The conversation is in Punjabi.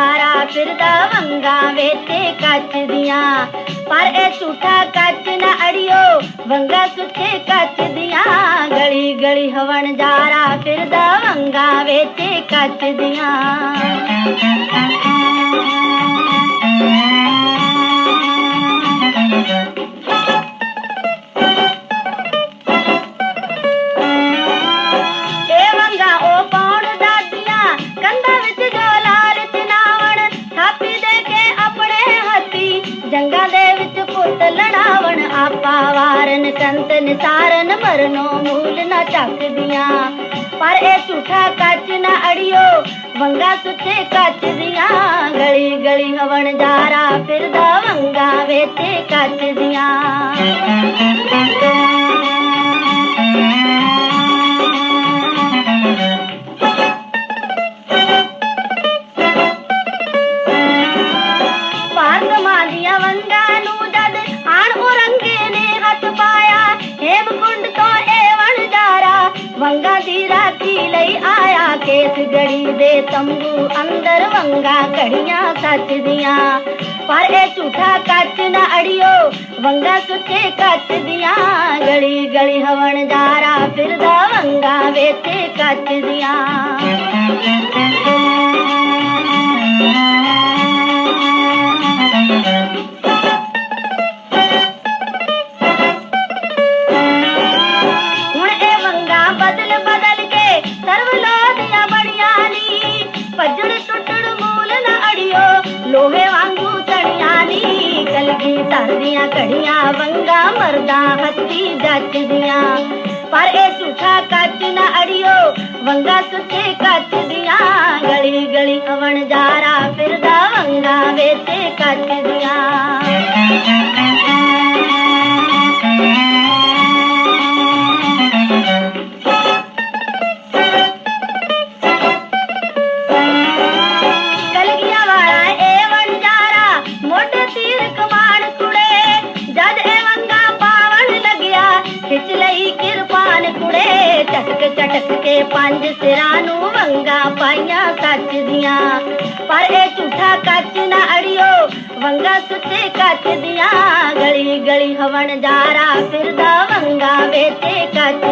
ਮਾਰਾ ਫਿਰਦਾ ਵੰਗਾ ਵੇਤੇ ਕੱਚ ਦੀਆਂ ਪਰ ਇਹ ਝੂਠਾ ਕੱਚ ਨਾ ਅੜਿਓ ਵੰਗਾ ਸੁੱਤੇ ਕੱਚ ਦੀਆਂ ਗਲੀ ਗਲੀ ਹਵਣ ਜਾਰਾ ਫਿਰਦਾ ਵੰਗਾ ਵੇਤੇ ਕੱਚ ਦੀਆਂ ਲੜਾਵਣ ਆਪਾ ਵਾਰਨ ਕੰਤ ਨਿਸਾਰਨ ਮਰਨੋ ਮੂਲ ਨਾ ਚੱਕਦੀਆਂ। ਪਰ ਇਹ ਝੂਠਾ ਕੱਚ ਨਾ ਅੜਿਓ, ਵੰਗਾ ਸੁੱਚੇ ਕੱਚ ਦੀਆਂ। ਗਲੀ ਗਲੀ ਹਵਣ ਜਾਰਾ, ਫਿਰਦਾ ਵੰਗਾ ਵਿੱਚ ਕੱਚ ਦੀਆਂ। ਵੰਗਾਂ ਲਈ ਆਇਆ ਕੇਸ ਗੜੀ ਦੇ ਤੰਬੂ ਅੰਦਰ ਵੰਗਾਂ ਕੜੀਆਂ ਸੱਚ ਦੀਆਂ। ਪਰ ਇਹ ਝੂਠਾ ਕੱਚ ਨਾ ਅੜਿਓ, ਵੰਗਾਂ ਸੁੱਚੇ ਕੱਚ ਦੀਆਂ। ਗਲੀ ਗਲੀ ਹਵਣ ਜਾਰਾ ਫਿਰਦਾ, ਵੰਗਾਂ ਵਿੱਚ ਕੱਚ ਦੀਆਂ। ਕਲਗੀ ਧਰਦੀਆਂ ਘੜੀਆਂ ਵੰਗਾ ਮਰਦਾ ਹੱਥੀ ਜੱਚਦੀਆਂ ਪਰ ਇਹ ਝੂਠਾ ਕੱਚ ਨਾ ਅੜਿਓ ਵੰਗਾ ਸੁੱਚੇ ਕੱਚ ਦੀਆਂ ਗਲੀ ਗਲੀ ਹਵਣ ਜਾਰਾ ਫਿਰਦਾ ਪੰਜ ਸਿਰਾਂ ਨੂੰ ਵੰਗਾ ਪਾਈਆਂ ਸੱਚ ਦੀਆਂ। ਪਰ ਇਹ ਝੂਠਾ ਕੱਚ ਨਾ ਅੜਿਓ, ਵੰਗਾ ਸੁੱਤੇ ਕੱਚ ਦੀਆਂ। ਗਲੀ ਗਲੀ ਹਵਣ ਜਾਰਾ ਫਿਰਦਾ, ਵੰਗਾ ਵਿੱਚ ਕੱਚ